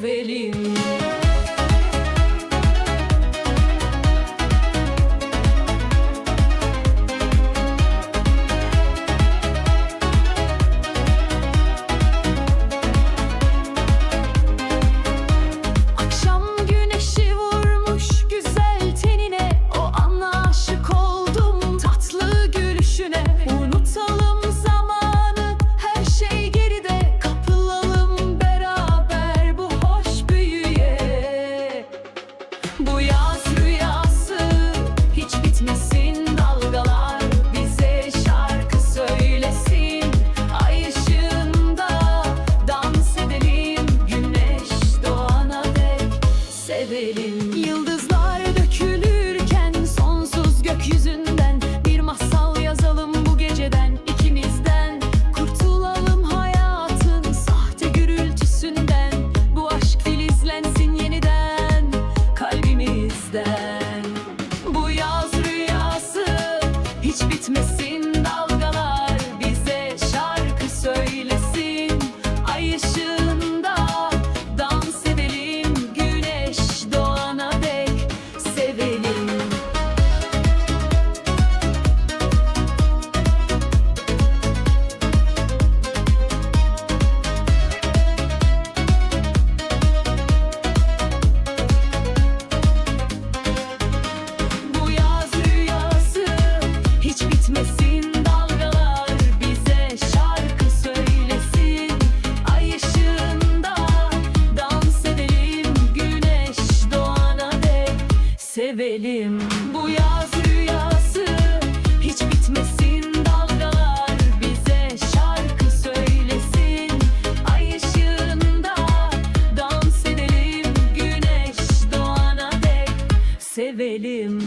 sevelim Yıldızlar dökülürken sonsuz gökyüzünden Bir masal yazalım bu geceden ikimizden. Kurtulalım hayatın sahte gürültüsünden Bu aşk filizlensin yeniden kalbimizden. Bu yaz rüyası hiç bitmesin sevelim Bu yaz rüyası hiç bitmesin dalgalar. Bize şarkı söylesin. Ay ışığında dans edelim. Güneş doğana dek sevelim